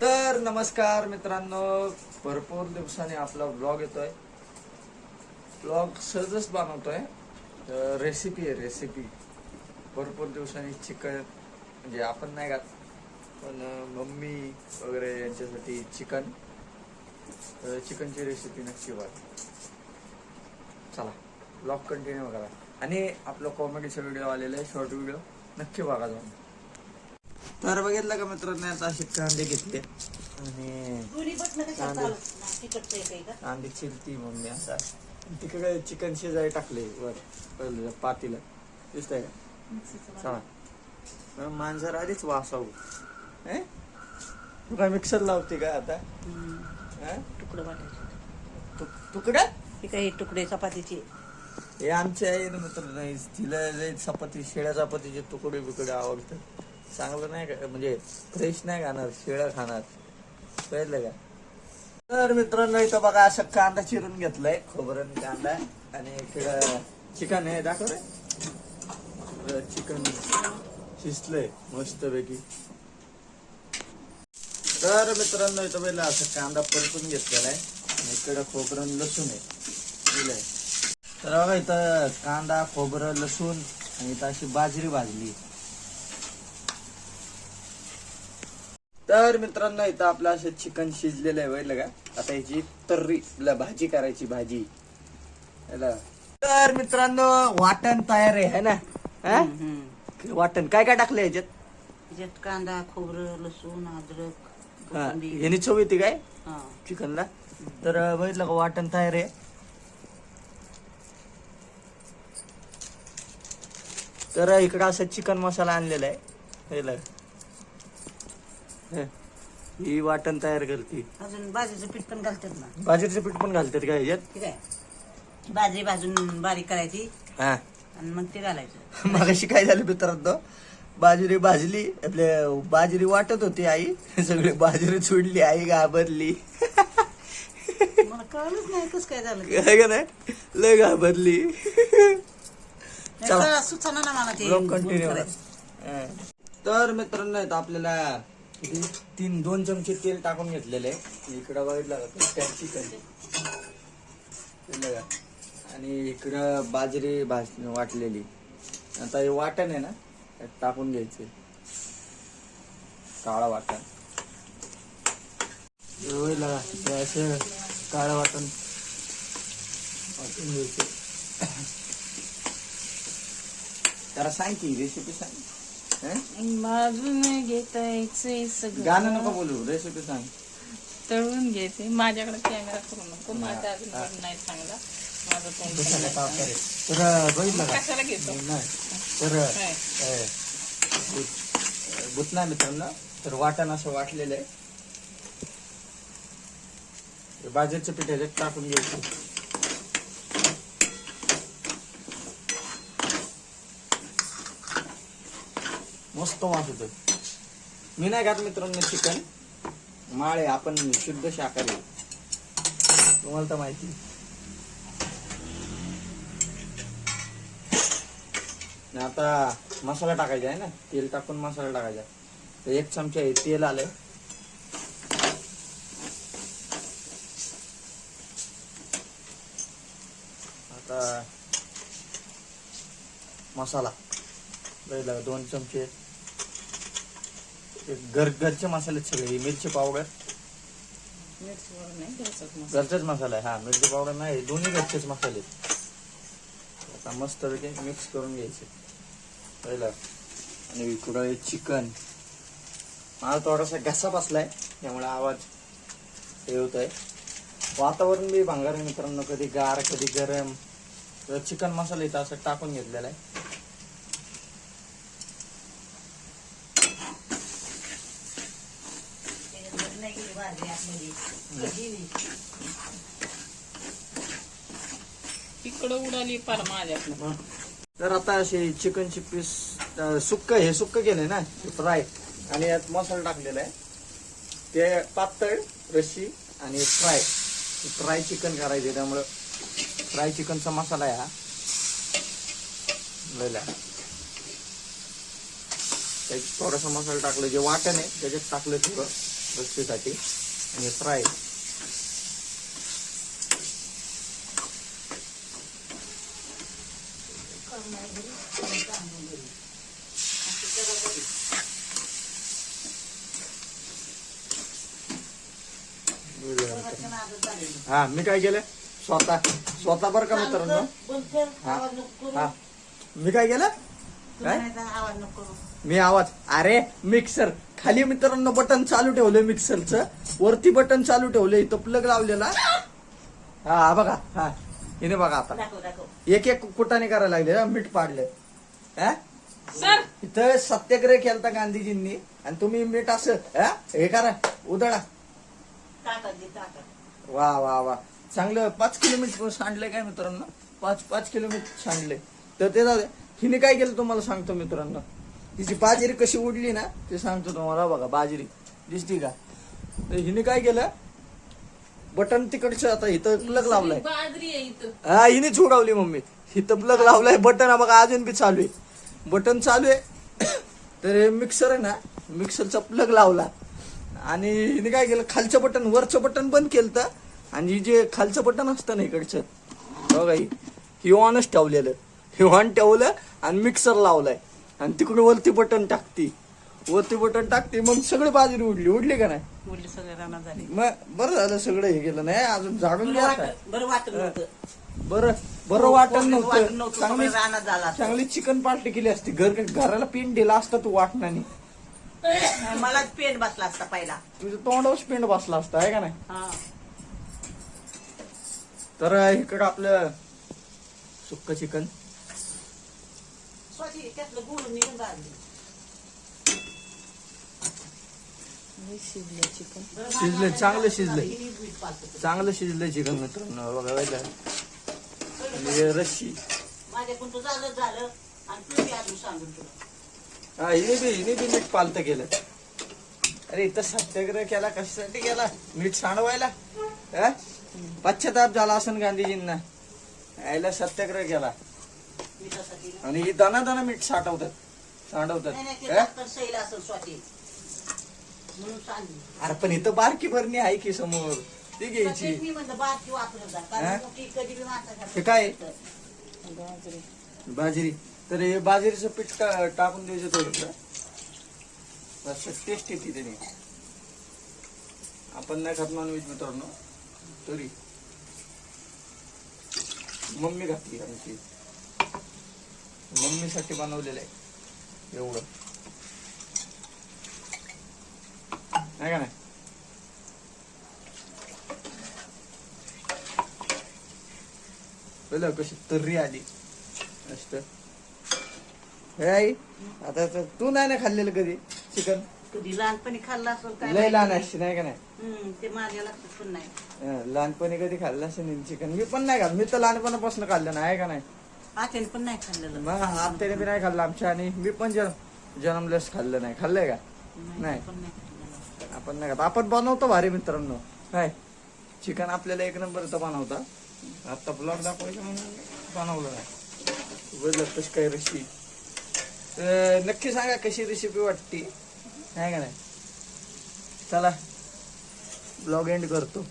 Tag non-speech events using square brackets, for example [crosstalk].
तर नमस्कार मित्रांनो भरपूर दिवसाने आपला ब्लॉग येतोय. ब्लॉग सहजच बनवतोय. रेसिपी आहे रेसिपी भरपूर दिवसांनी चिकन म्हणजे आपण नाही घात पण मम्मी वगैरे यांच्यासाठी चिकन. चिकनची रेसिपी नक्की वाट चला ब्लॉग कंटिन्यू करा. आणि आपलं कॉमेडीचा व्हिडिओ आलेला आहे शॉर्ट व्हिडिओ नक्की बघा जाऊन. तर बघितलं का मित्रांनो आता असे कांदे घेतले. आणि कांदे. आहे चिरती मम्मी आता. तिकडे चिकन शिजाय टाकले वर पहिलं पातीला. दिसतंय का? चला. मांजर आधीच वासावू. हे? तू काय मिक्सर लावते का आता? हे? तुकडं वाटायचे तुकडा? हे काही तुकडे चपातीचे? हे आमचे आहे ना मित्र नाही तिला चपाती शेळ्या चपातीचे तुकडे बिकडे आवडतात. चांगलं नाही का? म्हणजे फ्रेश नाही खाणार शेळ्या खाणार. कळलं का? तर मित्रांनो इथं बघा असं कांदा चिरून घेतलाय खोबरं कांदा आणि इकडं चिकन आहे दाखव रे. चिकन शिजलंय मस्त पैकी तर मित्रांनो इथं पहिलं असं कांदा परतून घेतलेला आहे इकडं खोबरं लसूण आहे. दिलंय. तर बघा इथं कांदा खोबरं लसूण आणि इथं अशी बाजरी भाजली. तर मित्रांनो इथं आपलं असं चिकन शिजलेलं आहे बघितलं का? आता याची तर्री भाजी करायची भाजी. तर मित्रांनो वाटण तयार आहे है ना? हा? वाटण. काय काय टाकलं याच्यात त्याच्यात कांदा खोबरं लसूण अद्रक हा, कोथिंबीर. याने चव येते काय? हा. चिकनला? तर बघितलं का वाटण तयार आहे. तर इकडं असं चिकन मसाला आणलेला आहे. ही वाटण तयार करते. अजून भाजीचं पीठ पण घालतात ना बाजरीचं पीठ पण घालतात का ह्याच्यात ठीक आहे. भाजी भाजून बारीक करायची. हा. आणि मग ते घालायचं. [laughs] मगाशी काय झालं मित्रांनो? बाजरी भाजली आपल्या बाजरी वाटत होती आई. सगळी बाजरी सोडली आई घाबरली. मला कळलंच नाही कसं काय झालं काय का नाही? लय घाबरली. नाही, चला. कळलं, सुचना ना मला ते. ब्लॉग गोल कंटिन्यू करायचं. तर मित्रांनो इथं आपल्याला किती? तीन दोन चमचे तेल टाकून घेतलेले इकडं बघितलं का चिकन का आणि इकडं बाजरी भाज वाटलेली. आता हे वाटण आहे ना टाकून घ्यायचे. काळा वाटण. असं काळं वाटण वाटून घ्यायचं. त्याला [coughs] सांग की रेसिपी सांग. भाजून घ्यायचंय सगळं गाणं नको बोलू रेसिपी सांग. तळून घ्यायचंय माझ्याकडे कॅमेरा करू नको. माझा अजून नाही चांगला. माझं तोंड ताप चांगलं. तर बघितलं का? कशाला घेतो? नाही तर काय? अ, बुत- बुतना मित्रांनो तर वाटण असं वाटलेलं आहे. हे बाजरीचं पीठ ह्याच्यात टाकून घ्यायचं. मस्त मास होतो मी नाही खात मित्रांनो चिकन. माळे आपण शुद्ध शाकाहारी. तुम्हाला तर माहिती. आता मसाला टाकायचा आहे ना? तेल टाकून मसाला टाकायचा. तर एक चमचा आहे तेल आलंय. आता मसाला. बघितलं दोन चमचे. आहेत घर घरचे मसाले सगळे. हे मिरची पावडर. मिरची वगैरे नाही घ्यायचं मसाला. घरचाच मसाला आहे हा मिरची पावडर नाही दोन्ही घरचेच मसाले. आता मस्त पैकी मिक्स करून घ्यायचे. पहिलं. आणि इकडं चिकन. मला थोडासा घसा बसलाय त्यामुळे आवाज हे होत आहे वातावरण बी भांगार मित्रांनो कधी गार कधी गरम. चिकन मसाला इथं असं टाकून घेतलेला आहे त्याच्यात बरी नाही केली भाजी आतमध्ये. उडाली पार माझ्याकडं तर आता असे चिकनची पीस सुक्क हे सुक्क केलंय ना फ्राय. आणि यात मसाला टाकलेला आहे. ते पातळ रशी आणि फ्राय. फ्राय चिकन करायचे त्यामुळं फ्राय चिकनचा मसाला आहे हा. लयला. त्यात थोडासा मसाला टाकलं जे वाटण आहे त्याच्यात टाकलं थोडं रस्सीसाठी आणि फ्राय. हा मी काय केलं स्वतः. स्वतः बरं का मित्रांनो? कर हा. हा. मी काय केलं? काय? मी आवाज. अरे मिक्सर खाली मित्रांनो बटन चालू ठेवलंय मिक्सरचं. वरती बटन चालू ठेवलंय इथं प्लग लावलेला. हा बघा हा. हिने बघा आता. एक एक कुटाने करायला लागले मीठ पाडलं. हा? सर! इथं सत्याग्रह केलता गांधीजींनी आणि तुम्ही मीठ असं हा? हे करा उदळा वा वा वा. चांगलं पाच किलोमीटर सांडलंय काय मित्रांनो? पाच पाच किलोमीटर सांडलंय. तर ते. हिने काय केलं तुम्हाला सांगतो मित्रांनो? तिची बाजरी कशी उडली ना ते सांगतो तुम्हाला. बघा बाजरी. दिसती का? तर हिने काय केलं? बटन तिकडचं आता इथं प्लग लावलाय. बाजरी आहे इथं. हा हिनेच उडवली मम्मी. इथं प्लग लावलाय बटन बघा अजून बी चालू आहे. बटन चालू आहे. [coughs] तर हे मिक्सर आहे ना मिक्सरचा प्लग लावला. आणि हिने काय केलं? खालचं बटन वरचं बटन बंद केलं तर आणि हे जे खालचं बटन असतं ना इकडचं बघा ही ही ऑनच ठेवलेलं. हे ऑन ठेवलं आणि मिक्सर लावलाय. आणि तिकडून वरती बटन टाकती. वरती बटन टाकते मग सगळी बाजरी उडली. उडली का नाही? बोलली सगळे झाले. मग बरं झालं सगळं हे केलं. नाही अजून झाडून बरं घ्या वाटत बरं वाटत नव्हतं. बरं बरं वाटत वाटत नव्हतं. नव्हतं चांगली सगळे राणा झाला असता. चांगली चिकन पार्टी केली असती. घर घराला पिंड दिला असता तू वाटणानी. मलाच पेट बसला असता पहिला. तुझ्या तोंडावर पिंड बसला असता आहे का नाही? हा. तर इकडं आपलं सुक्क चिकन. त्यातलं शिजले चिकन शिजले, चांगलं शिजले. चांगलं शिजलंय चिकन मित्रांनो बघा बघा. आणि हे रस्सी माझ्याकडून झालं झालं आणि तू बी अजून सांगून तुला हा हिने बी हिने बी मीठ पालत केलं अरे इथं सत्याग्रह केला कशासाठी केला मीठ सांडवायला? पश्चाताप झाला असं गांधीजींना यायला सत्याग्रह केला मिठासाठी आणि ही दाना दाना मीठ साठवतात. सांडवतात. नाही नाही ते हा? डॉक्टर सैल असेल स्वतः. म्हणून सांगितलं अरे पण इथं बारकी भरणी आहे की समोर. ती घ्यायची. तेच मी म्हणलं बारकी वापरत जा? कारण मोठी कधी बी माणसाच्या हे काय? बाजरी बाजरी. तर हे बाजरीचं पीठ टा- टाकून द्यायचं थोडस. टेस्ट येते त्याने. आपण नाही खात नॉनव्हेज मित्रांनो. तरी. मम्मी घातली आमची मम्मीसाठी बनवलेलं आहे. एवढं. नाही का नाही? पहिलं कशी तर्री आली. मस्त. हे आई आता तर तू नाही ना खाल्लेलं कधी? चिकन? कधी लहानपणी खाल्ला असेल काय लय लहान माहिती. असते नाही का नाही? हम्म, ते माझ्या लक्षात पण नाही. हं, लहानपणी कधी खाल्लं असेल चिकन? मी पण नाही खाल्लं मी तर लहानपणापासून खाल्लं नाही आहे का नाही? आत्याने पण नाही खाल्लेलं. मग आत्याने बी नाही खाल्लं आमच्या आणि मी पण जन्म जन्मलेस खाल्लं नाही. खाल्लंय का? नाही. पण नाही खाल्लेलं. आपण नाही खात. आपण बनवतो भारी मित्रांनो. काय चिकन आपल्याला एक नंबर तर बनवता. आता ब्लॉग दाखवायचं म्हणून बनवलं नाही. बदल कशी काय रेसिपी नक्की सांगा कशी रेसिपी वाटते? नाही का नाही? चला. ब्लॉग एंड करतो.